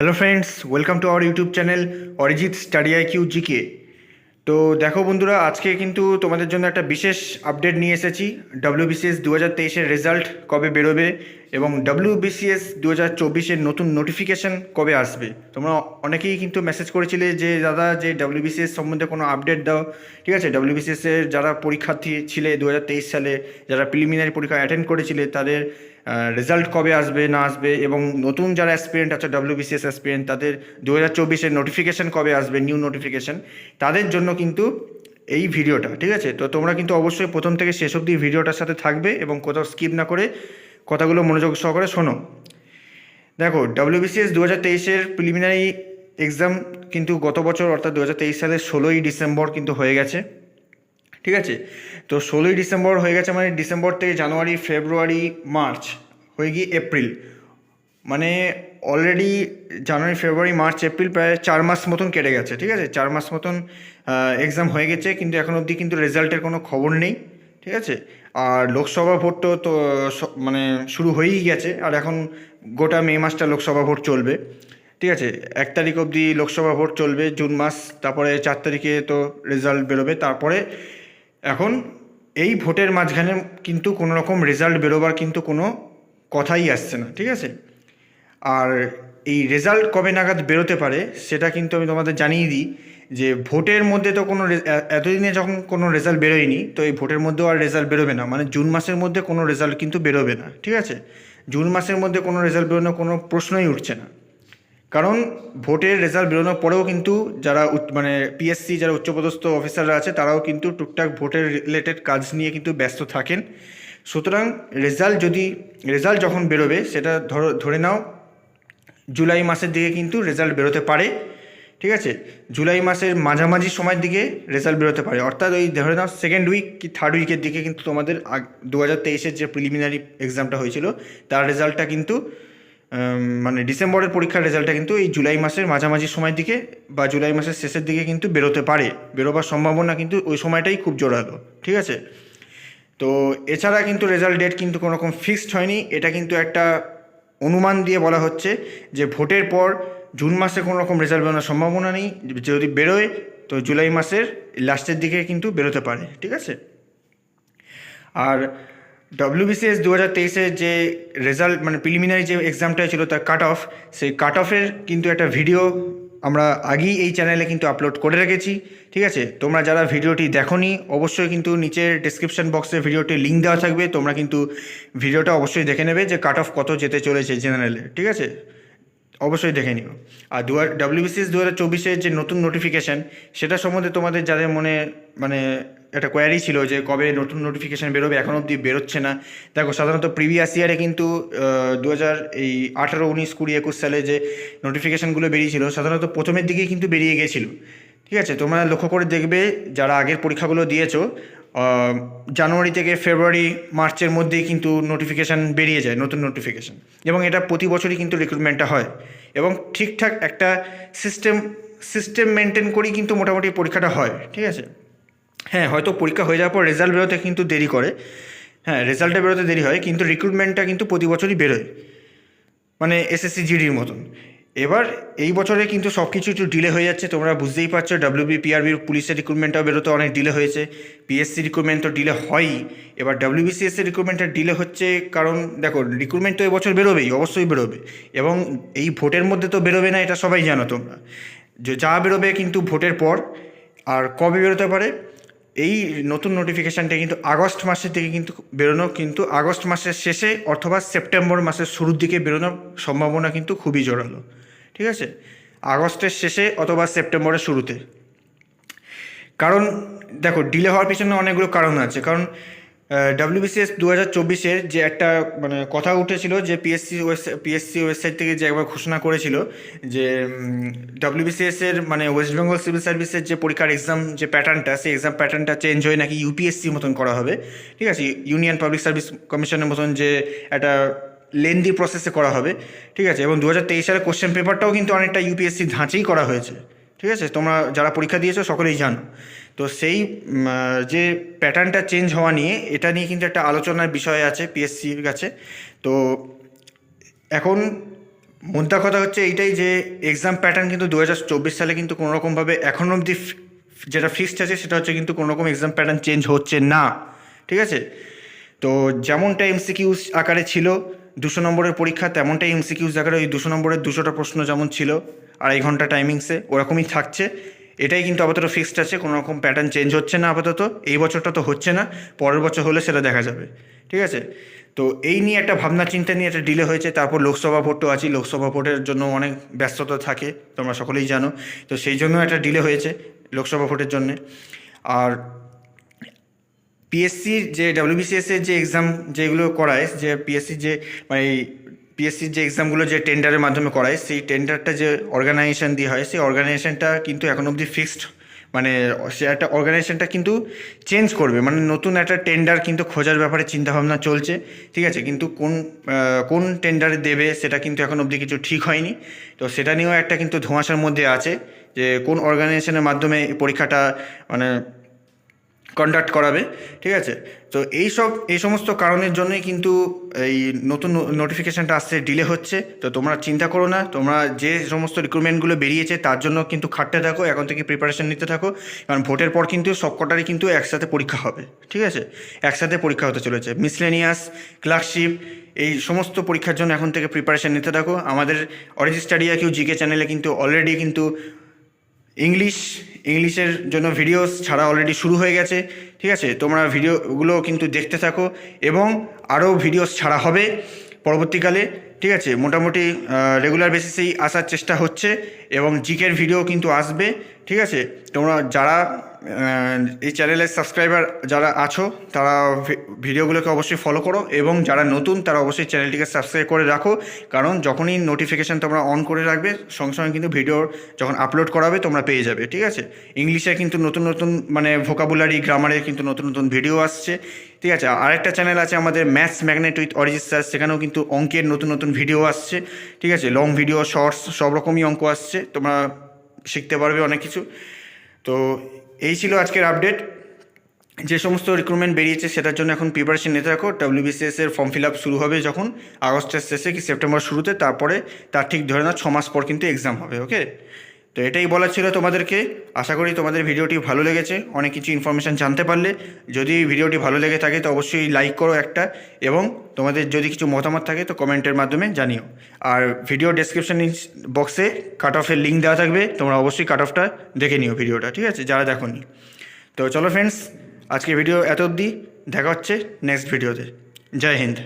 Hello friends welcome to our YouTube channel Arijit study I Q GK তো দেখো বন্ধুরা, আজকে কিন্তু তোমাদের জন্য একটা বিশেষ আপডেট নিয়ে এসেছি। ডব্লিউবিসিএস দু হাজার তেইশের রেজাল্ট কবে বেরোবে এবং ডাব্লিউবিসিএস দু হাজার চব্বিশের নতুন নোটিফিকেশান কবে আসবে? তোমরা অনেকেই কিন্তু মেসেজ করেছিলে যে, দাদা, যে ডাব্লিউবিসিএস সম্বন্ধে কোনো আপডেট দাও। ঠিক আছে ডাব্লিউবিসিএস এর যারা পরীক্ষার্থী ছিলে দু হাজার তেইশ সালে, যারা প্রিলিমিনারি পরীক্ষা অ্যাটেন্ড করেছিলে, তাদের রেজাল্ট কবে আসবে, না আসবে? এবং নতুন যারা অ্যাসপিরেন্ট আছে ডাব্লিউবিসিএস অ্যাসপিরেন্ট তাদের দু হাজার চব্বিশের নোটিফিকেশান কবে আসবে নিউ নোটিফিকেশান তাদের জন্য কিন্তু এই ভিডিওটা ঠিক আছে? তো তোমরা কিন্তু অবশ্যই প্রথম থেকে শেষ অবধি ভিডিওটার সাথে থাকবে এবং কোথাও স্কিপ না করে কথাগুলো মনোযোগ সহকারে শোনো। দেখো ডাব্লিউবিসিএস দু হাজার তেইশের প্রিলিমিনারি এক্সাম কিন্তু গত বছর, অর্থাৎ দু হাজার তেইশ সালের ষোলোই ডিসেম্বর কিন্তু হয়ে গেছে। ঠিক আছে? তো ষোলোই ডিসেম্বর হয়ে গেছে মানে ডিসেম্বর থেকে জানুয়ারি, ফেব্রুয়ারি, মার্চ হয়ে গিয়ে এপ্রিল। মানে already January, February, March, April প্রায় চার মাস মতন কেটে গেছে। ঠিক আছে? চার মাস মতন এক্সাম হয়ে গেছে, কিন্তু এখন অবধি কিন্তু রেজাল্টের কোনো খবর নেই। ঠিক আছে? আর লোকসভা ভোট তো তো মানে শুরু হয়েই গেছে, আর এখন গোটা মে মাসটা লোকসভা ভোট চলবে। ঠিক আছে? এক তারিখ অবধি লোকসভা ভোট চলবে, জুন মাস, তারপরে চার তারিখে তো রেজাল্ট বেরোবে, তারপরে এখন এই ভোটের মাঝখানে কিন্তু কোনো রকম রেজাল্ট বেরোবার কিন্তু কোনো কথাই আসছে না, ঠিক আছে? আর এই রেজাল্ট কবে নাগাদ বেরোতে পারে, সেটা কিন্তু আমি তোমাদের জানিয়ে দিই যে ভোটের মধ্যে তো কোনো এতদিনে যখন কোনো রেজাল্ট বেরোয়নি, তো এই ভোটের মধ্যেও আর রেজাল্ট বেরোবে না। মানে জুন মাসের মধ্যে কোনো রেজাল্ট কিন্তু বেরোবে না, ঠিক আছে? জুন মাসের মধ্যে কোনো রেজাল্ট বেরোনোর কোনো প্রশ্নই উঠছে না। কারণ ভোটের রেজাল্ট বেরোনোর পরেও কিন্তু যারা মানে পিএসসি যারা উচ্চপদস্থ অফিসাররা আছে, তারাও কিন্তু টুকটাক ভোটের রিলেটেড কাজ নিয়ে কিন্তু ব্যস্ত থাকেন। সুতরাং রেজাল্ট যদি রেজাল্ট যখন বেরোবে, সেটা ধরো, ধরে নাও জুলাই মাসের দিকে কিন্তু রেজাল্ট বেরোতে পারে, ঠিক আছে? জুলাই মাসের মাঝামাঝি সময়ের দিকে রেজাল্ট বেরোতে পারে। অর্থাৎ ওই ধরে নাও সেকেন্ড উইক কি থার্ড উইকের দিকে কিন্তু তোমাদের আগ দু হাজার তেইশের যে প্রিলিমিনারি এক্সামটা হয়েছিল, তার রেজাল্টটা কিন্তু মানে ডিসেম্বরের পরীক্ষার রেজাল্টটা কিন্তু এই জুলাই মাসের মাঝামাঝি সময়ের দিকে বা জুলাই মাসের শেষের দিকে কিন্তু বেরোতে পারে। বেরোবার সম্ভাবনা কিন্তু ওই সময়টাই খুব জোরালো, ঠিক আছে? তো এছাড়া কিন্তু রেজাল্ট ডেট কিন্তু কোনো রকম ফিক্সড হয়নি। এটা কিন্তু একটা অনুমান দিয়ে বলা হচ্ছে যে ভোটের পর জুন মাসে কোনো রকম রেজাল্ট বেরোনোর সম্ভাবনা নেই। যদি বেরোয়, তো জুলাই মাসের লাস্টের দিকে কিন্তু বেরোতে পারে, ঠিক আছে? আর ডব্লিউবিসিএস দু হাজার তেইশের যে রেজাল্ট মানে প্রিলিমিনারি যে এক্সামটা ছিল তার কাট অফ সেই কাট অফের কিন্তু একটা ভিডিও আমরা আগেই এই চ্যানেলে কিন্তু আপলোড করে রেখেছি, ঠিক আছে? তোমরা যারা ভিডিওটি দেখোনি, অবশ্যই কিন্তু নিচের ডিসক্রিপশন বক্সে ভিডিওটি লিঙ্ক দেওয়া থাকবে। তোমরা কিন্তু ভিডিওটা অবশ্যই দেখে নেবে যে কাট অফ কত যেতে চলেছে জেনারেলে ঠিক আছে? অবশ্যই দেখে নিও। আর দু ডাব্লিউবিসিএস দু হাজার যে নতুন নোটিফিকেশান সেটা সম্বন্ধে তোমাদের যাদের মনে মানে একটা কোয়ারি ছিল যে কবে নতুন নোটিফিকেশান বেরোবে, এখন অবধি বেরোচ্ছে না। দেখো, সাধারণত প্রিভিয়াস ইয়ারে কিন্তু দু হাজার এই আঠারো, উনিশ, কুড়ি, একুশ সালে যে নোটিফিকেশানগুলো বেরিয়েছিল, সাধারণত প্রথমের দিকেই কিন্তু বেরিয়ে গেছিল। ঠিক আছে? তোমরা লক্ষ্য করে দেখবে, যারা আগের পরীক্ষাগুলো দিয়েছ জানুয়ারি থেকে ফেব্রুয়ারি, মার্চের মধ্যেই কিন্তু নোটিফিকেশান বেরিয়ে যায়, নতুন নোটিফিকেশান এবং এটা প্রতি বছরই কিন্তু রিক্রুটমেন্টটা হয়। এবং ঠিকঠাক একটা সিস্টেম সিস্টেম মেনটেন করেই কিন্তু মোটামুটি পরীক্ষাটা হয়, ঠিক আছে? হ্যাঁ হয়তো পরীক্ষা হয়ে যাওয়ার পর রেজাল্ট বেরোতে কিন্তু দেরি করে। হ্যাঁ রেজাল্টটা বেরোতে দেরি হয়, কিন্তু রিক্রুটমেন্টটা কিন্তু প্রতি বছরই বেরোয়। মানে এসএসসি জিডির মতন। এবার এই বছরে কিন্তু সব কিছু একটু ডিলে হয়ে যাচ্ছে, তোমরা বুঝতেই পারছ ডাব্লিউবি পিআরবির পুলিশের রিক্রুটমেন্টটাও বেরোতে অনেক ডিলে হয়েছে পিএসসি রিক্রুটমেন্ট তো ডিলে হয়ই, এবার ডাব্লিউবিসিএসসি রিক্রুটমেন্টটা ডিলে হচ্ছে কারণ দেখো রিক্রুটমেন্ট তো এবছর বেরোবেই, অবশ্যই বেরোবে, এবং এই ভোটের মধ্যে তো বেরোবে না, এটা সবাই জানো তোমরা। যে যা বেরোবে কিন্তু ভোটের পর, আর কবে বেরোতে পারে, এই নতুন নোটিফিকেশানটা কিন্তু আগস্ট মাসের দিকে কিন্তু বেরোনো, কিন্তু আগস্ট মাসের শেষে অথবা সেপ্টেম্বর মাসের শুরুর দিকে বেরোনোর সম্ভাবনা কিন্তু খুবই জোরালো। ঠিক আছে? আগস্টের শেষে অথবা সেপ্টেম্বরের শুরুতে। কারণ, দেখো ডিলে হওয়ার পিছনে অনেকগুলো কারণ আছে। কারণ ডাব্লিউবিসিএস দু হাজার চব্বিশের যে একটা মানে কথা উঠেছিল যে পিএসসি পিএসসি ওয়েবসাইট থেকে যে একবার ঘোষণা করেছিল যে ডাব্লিউবিসিএস এর মানে ওয়েস্ট বেঙ্গল সিভিল সার্ভিসের যে পরীক্ষার এক্সাম যে প্যাটার্নটা সেই এক্সাম প্যাটার্নটা চেঞ্জ হয়ে নাকি ইউপিএসসি মতন করা হবে। ঠিক আছে? ইউনিয়ন পাবলিক সার্ভিস কমিশনের মতন যে একটা লেন্দি প্রসেসে করা হবে, ঠিক আছে? এবং দু হাজার তেইশ সালের কোশ্চেন পেপারটাও কিন্তু অনেকটা ইউপিএসসি ধাঁচেই করা হয়েছে, ঠিক আছে? তোমরা যারা পরীক্ষা দিয়েছ সকলেই জানো। তো সেই যে প্যাটার্নটা চেঞ্জ হওয়া নিয়ে এটা নিয়ে কিন্তু একটা আলোচনার বিষয় আছে পিএসসির কাছে। তো এখন মুদ্রা কথা হচ্ছে এইটাই যে এক্সাম প্যাটার্ন কিন্তু দু হাজার চব্বিশ সালে কিন্তু কোনো রকমভাবে এখন অবধি যেটা ফিক্সড আছে সেটা হচ্ছে কিন্তু কোনো রকম এক্সাম প্যাটার্ন চেঞ্জ হচ্ছে না, ঠিক আছে? তো যেমনটা এমসিকিউস আকারে ছিল দুশো নম্বরের পরীক্ষা তেমনটাই এমসিকিউস আকারে ওই দুশো নম্বরের দুশোটা প্রশ্ন যেমন ছিল, আড়াই ঘণ্টা টাইমিংসে ওরকমই থাকছে। এটাই কিন্তু আপাতত ফিক্সড আছে, কোনো রকম প্যাটার্ন চেঞ্জ হচ্ছে না আপাতত, এই বছরটা তো হচ্ছে না, পরের বছর হলে সেটা দেখা যাবে, ঠিক আছে? তো এই নিয়ে একটা ভাবনা চিন্তা নিয়ে একটা ডিলে হয়েছে, তারপর লোকসভা ভোটও আছে, লোকসভা ভোটের জন্য অনেক ব্যস্ততা থাকে, তোমরা সকলেই জানো, তো সেই জন্য একটা ডিলে হয়েছে, লোকসভা ভোটের জন্যে। আর পিএসসির যে ডাব্লিউবিসিএস এর যে এক্সাম যেগুলো করায়, যে পিএসসি যে মানে পিএসসির যে এক্সামগুলো যে টেন্ডারের মাধ্যমে করায়, সেই টেন্ডারটা যে অর্গানাইজেশন দিয়ে হয়, সেই অর্গানাইজেশনটা কিন্তু এখন অবধি ফিক্সড মানে সে একটা অর্গানাইজেশনটা কিন্তু চেঞ্জ করবে। মানে নতুন একটা টেন্ডার কিন্তু খোঁজার ব্যাপারে চিন্তাভাবনা চলছে, ঠিক আছে? কিন্তু কোন কোন টেন্ডারে দেবে সেটা কিন্তু এখন অবধি কিছু ঠিক হয়নি। তো সেটা নিয়েও একটা কিন্তু ধোঁয়াশার মধ্যে আছে যে কোন অর্গানাইজেশনের মাধ্যমে পরীক্ষাটা মানে কন্ডাক্ট করাবে, ঠিক আছে? তো এই সব, এই সমস্ত কারণের জন্যই কিন্তু এই নতুন নোটিফিকেশানটা আসতে ডিলে হচ্ছে। তো তোমরা চিন্তা করো না, তোমরা যে সমস্ত রিক্রুটমেন্টগুলো বেরিয়েছে তার জন্য কিন্তু খাটতে থাকো, এখন থেকে প্রিপারেশন নিতে থাকো। কারণ ভোটের পর কিন্তু সবকটারই কিন্তু একসাথে পরীক্ষা হবে, ঠিক আছে? একসাথে পরীক্ষা হতে চলেছে। মিসলেনিয়াস ক্লার্কশিপ এই সমস্ত পরীক্ষার জন্য এখন থেকে প্রিপারেশান নিতে থাকো। আমাদের অরিজিৎ স্টাডিয়া কিউ জিকে চ্যানেলে কিন্তু অলরেডি কিন্তু ইংলিশ, ইংলিশের জন্য ভিডিওস ছাড়া অলরেডি শুরু হয়ে গেছে, ঠিক আছে? তোমরা ভিডিওগুলো কিন্তু দেখতে থাকো এবং আরও ভিডিওস ছাড়া হবে পরবর্তীকালে, ঠিক আছে? মোটামুটি রেগুলার বেসিসেই আসার চেষ্টা হচ্ছে এবং জিকের ভিডিও কিন্তু আসবে, ঠিক আছে? তোমরা যারা এই চ্যানেলের সাবস্ক্রাইবার যারা আছো, তারা ভিডিওগুলোকে অবশ্যই ফলো করো এবং যারা নতুন, তারা অবশ্যই চ্যানেলটিকে সাবস্ক্রাইব করে রাখো। কারণ যখনই নোটিফিকেশান তোমরা অন করে রাখবে, সঙ্গে সঙ্গে কিন্তু ভিডিওর যখন আপলোড করাবে, তোমরা পেয়ে যাবে, ঠিক আছে? ইংলিশে কিন্তু নতুন নতুন মানে ভোকাবুলারি গ্রামারের কিন্তু নতুন নতুন ভিডিও আসছে, ঠিক আছে? আরেকটা চ্যানেল আছে আমাদের maths magnet with Arijit sir সেখানেও কিন্তু অঙ্কের নতুন নতুন ভিডিও আসছে, ঠিক আছে? লং ভিডিও শর্টস সব রকমই অঙ্ক আসছে, তোমরা শিখতে পারবে অনেক কিছু। তো এই ছিল আজকের আপডেট যে সমস্ত রিক্রুটমেন্ট বেরিয়েছে সেটার জন্য এখন প্রিপারেশন নিতে থাকো। ডাব্লিউবিসিএস এর ফর্ম ফিল আপ শুরু হবে যখন আগস্টের শেষে কি সেপ্টেম্বর শুরুতে। তারপরে তার ঠিক ধরে না ছ মাস পর কিন্তু এক্সাম হবে ওকে তো এটাই বলার ছিল তোমাদেরকে। আশা করি তোমাদের ভিডিওটি ভালো লেগেছে। অনেক কিছু ইনফরমেশান জানতে পারলে। যদি ভিডিওটি ভালো লেগে থাকে তো অবশ্যই লাইক করো একটা এবং তোমাদের যদি কিছু মতামত থাকে তো কমেন্টের মাধ্যমে জানিও। আর ভিডিও ডেসক্রিপশন বক্সে কাট অফের লিঙ্ক দেওয়া থাকবে। তোমরা অবশ্যই কাট অফটা দেখে নিও ভিডিওটা ঠিক আছে? যারা দেখোনি। তো চলো ফ্রেন্ডস আজকে ভিডিও এত অবধি। দেখা হচ্ছে নেক্সট ভিডিওতে জয় হিন্দ।